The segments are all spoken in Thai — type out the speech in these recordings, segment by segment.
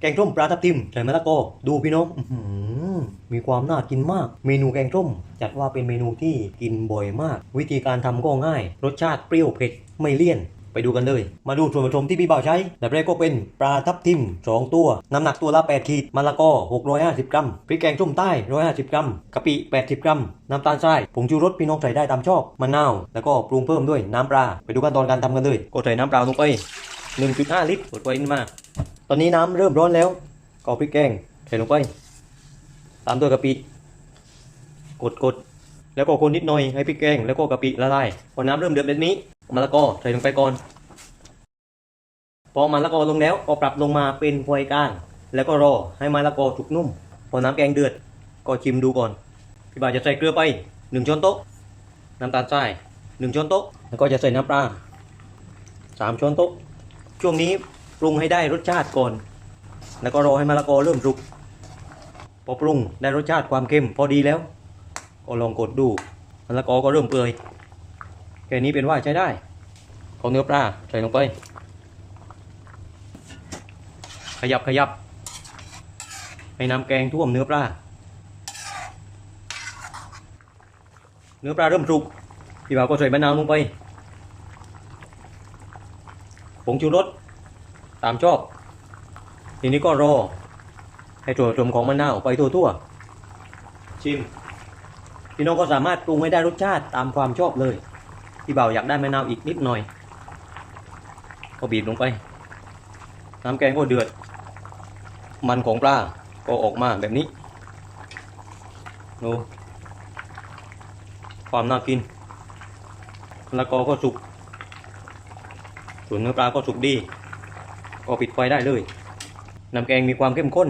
แกงส้มปลาทับทิมใส่มะละกอดูพี่น้องมีความน่ากินมาก เมนูแกงส้มจัดว่าเป็นเมนูที่กินบ่อยมาก วิธีการทำก็ง่าย รสชาติเปรี้ยวเผ็ดไม่เลี่ยน ไปดูกันเลย มาดูส่วนผสมที่พี่บ่าวใช้แบบแรกก็เป็นปลาทับทิม 2 ตัว น้ำหนักตัวละ 8 ขีดมะละกอ 650 กรัมพริกแกงส้มใต้ 150 กรัมกะปิ 80 กรัม น้ำตาลทรายผงชูรสพี่น้องใส่ได้ตามชอบมะนาวแล้วก็ปรุงเพิ่มด้วยน้ำปลาไปดูขั้นตอนการทำกันเลย ก็ใส่น้ำเปล่าลงไป1.5 ลิตรกดไว้มา ตอนนี้น้ำเริ่มร้อนแล้วก็เอพริกแกงใส่ลงไป ตามด้วยกะปิ กดกดแล้วก็คนนิดหน่อยให้พริกแกงแล้วก็กะปิละลายพอน้ำเริ่มเดือดแบบนี้มะละกอใส่ลงไปก่อน พอมะละกอลงแล้วก็ปรับลงมาเป็นพวยกลาง แล้วก็รอให้มะละกอสุกนุ่ม พอน้ำแกงเดือดก็ชิมดูก่อน พี่บ่าวจะใส่เกลือไปหนึ่งช้อนโต๊ะ น้ำตาลทรายหนึ่งช้อนโต๊ะ แล้วก็จะใส่น้ำปลาสามช้อนโต๊ะ ช่วงนี้ ปรุงให้ได้รสชาติก่อน แล้วก็รอให้มะละกอเริ่มสุก พอปรุงได้รสชาติความเค็มพอดีแล้ว ก็ลองกดดูมะละกอก็เริ่มเปื่อยแค่นี้เป็นว่าใช้ได้เอาเนื้อปลาใส่ลงไป ขยับขยับให้น้ำแกงท่วมเนื้อปลา เนื้อปลาเริ่มสุก พี่บ่าวก็ใส่มะนาวลงไป ผงชูรส ตามชอบ ทีนี้ก็รอ ให้ตัวผสมของมะนาวไปทั่วๆชิม พี่น้องก็สามารถปรุงให้ได้รสชาติตามความชอบเลย พี่บ่าวอยากได้มะนาวอีกนิดหน่อย ก็บีบลงไป น้ำแกงก็เดือด มันของปลาก็ออกมาแบบนี้ดูความน่ากิน แล้วก็ก็สุกส่วนเนื้อปลาก็สุกดี ก็ปิดไฟได้เลยน้ำแกงมีความเข้มข้น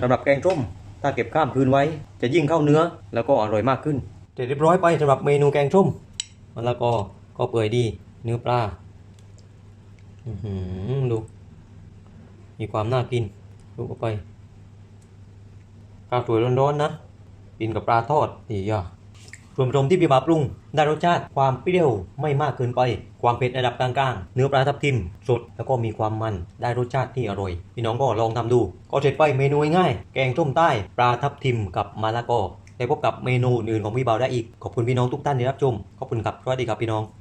สำหรับแกงส้มถ้าเก็บข้ามคืนไว้ จะยิ่งเข้าเนื้อ แล้วก็อร่อยมากขึ้นเสร็จเรียบร้อยไปสำหรับเมนูแกงส้มมะละกอก็เปื่อยดีเนื้อปลาอือหือดูมีความน่ากินลูกเข้าไปข้าวสวยร้อนๆนะกินกับปลาทอดอีกอะ ส่วนผสมที่พี่บาปรุง ได้รสชาติความเปรี้ยวไม่มากเกินไป ความเผ็ดระดับกลางๆ เนื้อปลาทับทิม สดแล้วก็มีความมันได้รสชาติที่อร่อย พี่น้องก็ลองทำดู ก็เสร็จไปเมนูง่ายแกงส้มใต้ปลาทับทิมกับมะละกอได้พบกับเมนูอื่นๆของพี่บ่าได้อีก ขอบคุณพี่น้องทุกท่านที่รับชม ขอบคุณครับสวัสดีครับพี่น้อง